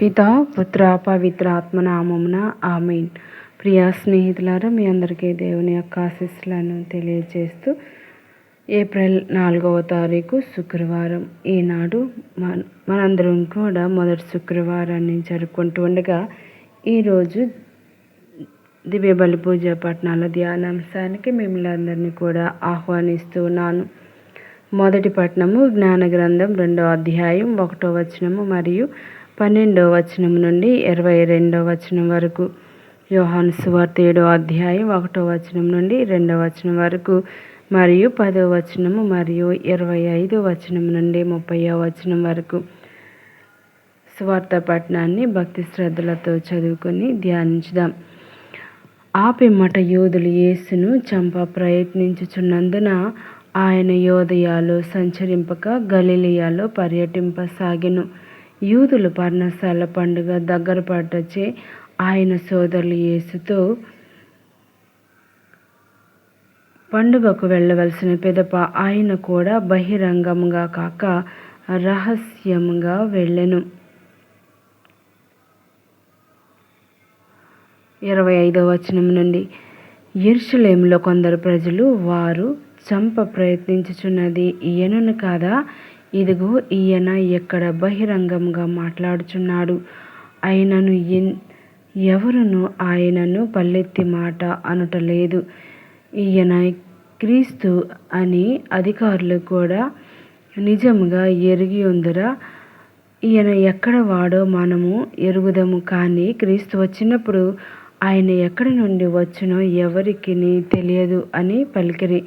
పిత పుత్ర పవిత్ర ఆత్మనామమున ఆమెన్. ప్రియ స్నేహితులారా మీ అందరికీ దేవుని యొక్క ఆశీస్సులను తెలియజేస్తూ ఏప్రిల్ నాలుగవ తారీఖు శుక్రవారం. ఈనాడు మన మనందరం కూడా మొదటి శుక్రవారాన్ని జరుపుకుంటూ ఉండగా ఈరోజు దివ్య బలి పూజ పట్టణాల ధ్యానాంశానికి మిమ్మల్ని అందరినీ కూడా ఆహ్వానిస్తూ ఉన్నాను. మొదటి పట్టణము జ్ఞాన గ్రంథం రెండో అధ్యాయం ఒకటో వచనము మరియు పన్నెండో వచనం నుండి ఇరవై రెండో వచనం వరకు యోహాను సువార్త ఏడో అధ్యాయం ఒకటో వచనం నుండి రెండో వచనం వరకు మరియు పదో వచనము మరియు ఇరవై ఐదో వచనం నుండి ముప్పయో వచనం వరకు. సువార్త పట్టణాన్ని భక్తి శ్రద్ధలతో చదువుకొని ధ్యానించుదాం. ఆ పిమ్మట యోధులు యేసును చంప ప్రయత్నించుచున్నందున ఆయన యోధయాలో సంచరింపక గలిలియాలో పర్యటింపసాగెను. యూదులు పర్ణశాల పండుగ దగ్గర పడ్డచే ఆయన సోదరులు యేసుతో పండుగకు వెళ్ళవలసిన పిదప ఆయన కూడా బహిరంగంగా కాక రహస్యంగా వెళ్ళెను. ఇరవై ఐదవ వచనం నుండి ఎర్షలేములో కొందరు ప్రజలు వారు చంప ప్రయత్నించుచున్నది ఈయనను కాదా? ఇదిగో ఈయన ఎక్కడ బహిరంగంగా మాట్లాడుచున్నాడు? ఆయనను ఎవరును ఆయనను పల్లెత్తి మాట అనటలేదు. ఈయన క్రీస్తు అని అధికారులు కూడా నిజముగా ఎరిగి ఉందిరా. ఈయన ఎక్కడ వాడో మనము ఎరుగుదము కానీ క్రీస్తు వచ్చినప్పుడు ఆయన ఎక్కడి నుండి వచ్చునో ఎవరికి తెలియదు అని పలికిరి.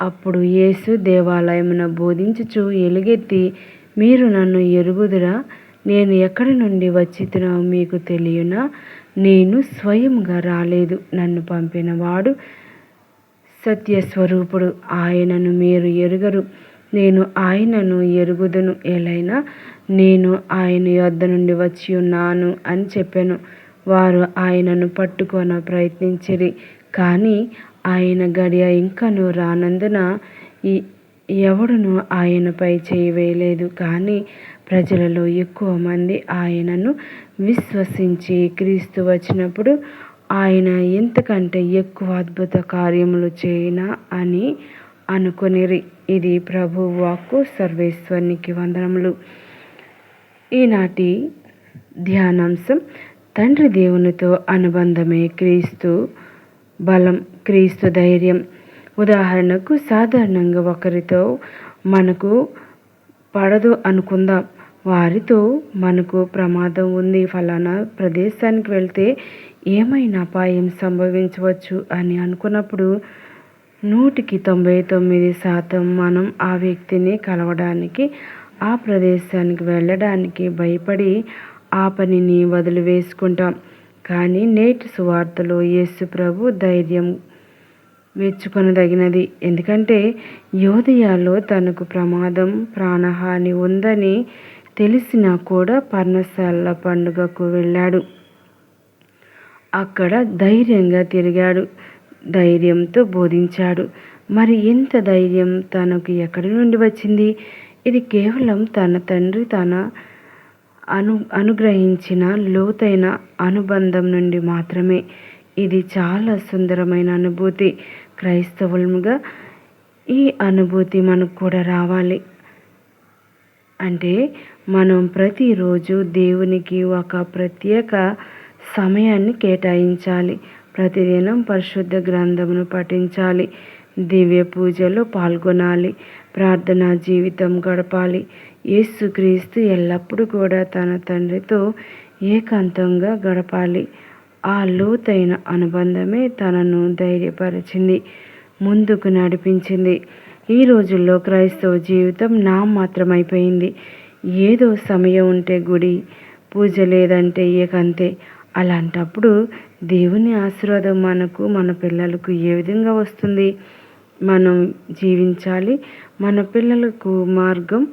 అప్పుడు యేసు దేవాలయమున బోధించుచు ఎలుగెత్తి మీరు నన్ను ఎరుగుదురా? నేను ఎక్కడి నుండి వచ్చితునో మీకు తెలియనా? నేను స్వయంగా రాలేదు. నన్ను పంపినవాడు సత్యస్వరూపుడు. ఆయనను మీరు ఎరుగరు. నేను ఆయనను ఎరుగుదును. ఎలైనా నేను ఆయన యొద్ద నుండి వచ్చి ఉన్నాను అని చెప్పాను. వారు ఆయనను పట్టుకొన ప్రయత్నించిరి. కానీ ఆయన గడియ ఇంకను రానందున ఈ ఎవడును ఆయనపై చేయవేయలేదు కానీ ప్రజలలో ఎక్కువ మంది ఆయనను విశ్వసించి క్రీస్తు వచ్చినప్పుడు ఆయన ఎంతకంటే ఎక్కువ అద్భుత కార్యములు చేయనా అని అనుకునిరి. ఇది ప్రభు వాక్కు సర్వేశ్వరునికి వందనములు. ఈనాటి ధ్యానాంశం తండ్రి దేవునితో అనుబంధమే క్రీస్తు బలం క్రీస్తు ధైర్యం. ఉదాహరణకు సాధారణంగా ఒకరితో మనకు పడదు అనుకుందాం. వారితో మనకు ప్రమాదం ఉంది. ఫలానా ప్రదేశానికి వెళ్తే ఏమైనా అపాయం సంభవించవచ్చు అని అనుకున్నప్పుడు నూటికి తొంభై తొమ్మిది శాతం మనం ఆ వ్యక్తిని కలవడానికి ఆ ప్రదేశానికి వెళ్ళడానికి భయపడి ఆ పనిని వదిలివేసుకుంటాం. కానీ నేటి సువార్తలో యేసు ప్రభు ధైర్యం మెచ్చుకొనదగినది. ఎందుకంటే యోధయాలో తనకు ప్రమాదం ప్రాణహాని ఉందని తెలిసినా కూడా పర్ణశాల పండుగకు వెళ్ళాడు. అక్కడ ధైర్యంగా తిరిగాడు. ధైర్యంతో బోధించాడు. మరి ఎంత ధైర్యం తనకు ఎక్కడి నుండి వచ్చింది? ఇది కేవలం తన తండ్రి తన అను అనుగ్రహించిన లోతైన అనుబంధం నుండి మాత్రమే ఇది చాలా సుందరమైన అనుభూతి. క్రైస్తవులుగా ఈ అనుభూతి మనకు కూడా రావాలి. అంటే మనం ప్రతిరోజు దేవునికి ఒక ప్రత్యేక సమయాన్ని కేటాయించాలి. ప్రతిదినం పరిశుద్ధ గ్రంథమును పఠించాలి. దివ్య పూజలో పాల్గొనాలి. ప్రార్థనా జీవితం గడపాలి. యేసుక్రీస్తు ఎల్లప్పుడూ కూడా తన తండ్రితో ఏకాంతంగా గడపాలి. ఆ లోతైన అనుబంధమే తనను ధైర్యపరిచింది ముందుకు నడిపించింది. ఈ రోజుల్లో క్రైస్తవ జీవితం నా మాత్రమైపోయింది. ఏదో సమయం ఉంటే గుడి పూజ లేదంటే ఏకంతే. అలాంటప్పుడు దేవుని ఆశీర్వాదం మనకు మన పిల్లలకు ఏ విధంగా వస్తుంది? మనం జీవించాలి? మన పిల్లలకు మార్గం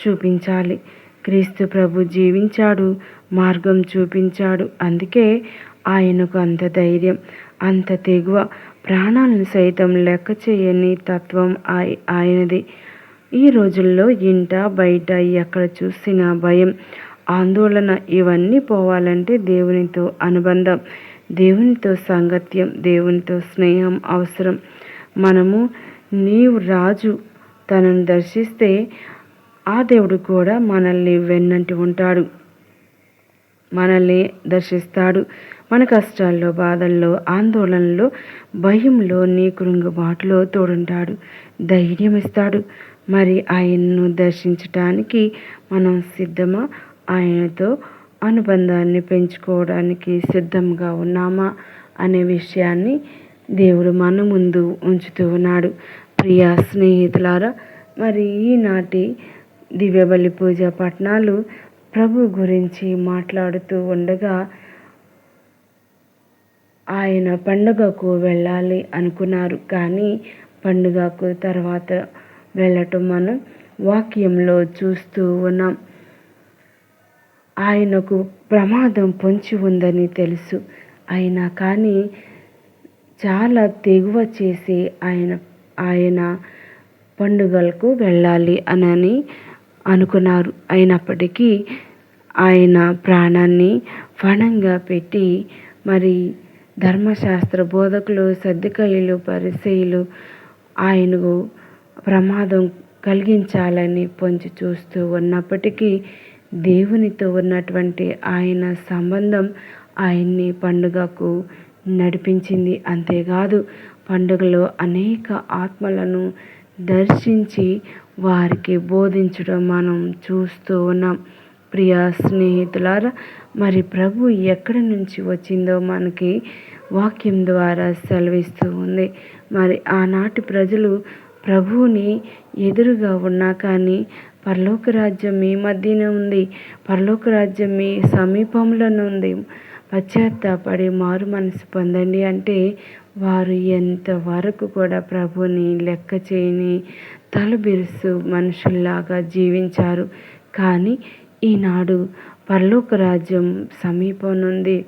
చూపించాలి. క్రీస్తు ప్రభు జీవించాడు మార్గం చూపించాడు. అందుకే ఆయనకు అంత ధైర్యం అంత తెగువ ప్రాణాలను సైతం లెక్క చేయని తత్వం ఆయనది. ఈ రోజుల్లో ఇంట బయట ఎక్కడ చూసినా భయం ఆందోళన ఇవన్నీ పోవాలంటే దేవునితో అనుబంధం దేవునితో సాంగత్యం దేవునితో స్నేహం అవసరం. మనము నీవు రాజు తనను దర్శిస్తే ఆ దేవుడు కూడా మనల్ని వెన్నంటి ఉంటాడు. మనల్ని దర్శిస్తాడు. మన కష్టాల్లో బాధల్లో ఆందోళనలో భయంలో నీ కృంగుబాటులో తోడుంటాడు. ధైర్యం ఇస్తాడు. మరి ఆయన్ను దర్శించటానికి మనం సిద్ధమా? ఆయనతో అనుబంధాన్ని పెంచుకోవడానికి సిద్ధంగా ఉన్నామా? అనే విషయాన్ని దేవుడు మన ముందు ఉంచుతూ ఉన్నాడు. ప్రియ స్నేహితులారా మరి ఈనాటి దివ్యబలి పూజ పట్నాలు ప్రభు గురించి మాట్లాడుతూ ఉండగా ఆయన పండుగకు వెళ్ళాలి అనుకున్నారు. కానీ పండుగకు తర్వాత వెళ్ళటం మనం వాక్యంలో చూస్తూ ఉన్నాం. ఆయనకు ప్రమాదం పొంచి ఉందని తెలుసు. అయినా కానీ చాలా తెగువ చేసి ఆయన ఆయన పండుగలకు వెళ్ళాలి అనని అనుకున్నారు. అయినప్పటికీ ఆయన ప్రాణాన్ని ఫణంగా పెట్టి మరి ధర్మశాస్త్ర బోధకులు సర్దికయ్యలు పరిచయులు ఆయనకు ప్రమాదం కలిగించాలని పొంచి చూస్తూ ఉన్నప్పటికీ దేవునితో ఉన్నటువంటి ఆయన సంబంధం ఆయన్ని పండుగకు నడిపించింది. అంతేకాదు పండుగలో అనేక ఆత్మలను దర్శించి వారికి బోధించడం మనం చూస్తూ ఉన్నాం. ప్రియ స్నేహితులారా మరి ప్రభు ఎక్కడి నుంచి వచ్చిందో మనకి వాక్యం ద్వారా సెలవిస్తూ ఉంది. మరి ఆనాటి ప్రజలు ప్రభువుని ఎదురుగా ఉన్నా కానీ పరలోక రాజ్యం మీ మధ్యనే ఉంది పరలోక రాజ్యం మీ సమీపంలోనే ఉంది పశ్చాత్తాపడి మారు మనసు పొందండి అంటే వారు ఎంతవరకు కూడా ప్రభుని లెక్క చేయని తలబిరుసు మనుషుల్లాగా జీవించారు. కానీ ఈనాడు పరలోక రాజ్యం సమీపం నుండి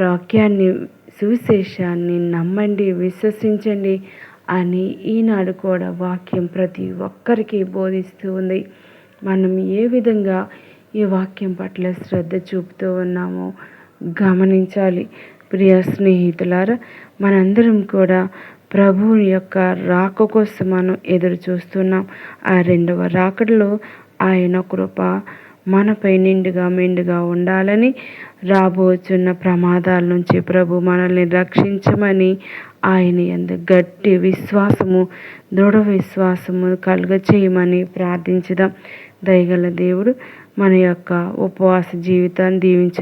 వాక్యాన్ని సువిశేషాన్ని నమ్మండి విశ్వసించండి అని ఈనాడు కూడా వాక్యం ప్రతి ఒక్కరికి బోధిస్తూ ఉంది. మనం ఏ విధంగా ఈ వాక్యం పట్ల శ్రద్ధ చూపుతూ ఉన్నామో గమనించాలి. ప్రియ స్నేహితులారా మనందరం కూడా ప్రభు యొక్క రాక కోసం మనం ఎదురు చూస్తున్నాం. ఆ రెండవ రాకడలో ఆయన కృప మనపై నిండుగా మెండుగా ఉండాలని రాబోచున్న ప్రమాదాల నుంచి ప్రభు మనల్ని రక్షించమని ఆయన ఎందు గట్టి విశ్వాసము దృఢ విశ్వాసము కలుగ చేయమని ప్రార్థించుదాం. దయగల దేవుడు మన యొక్క ఉపవాస జీవితాన్ని దీవించిన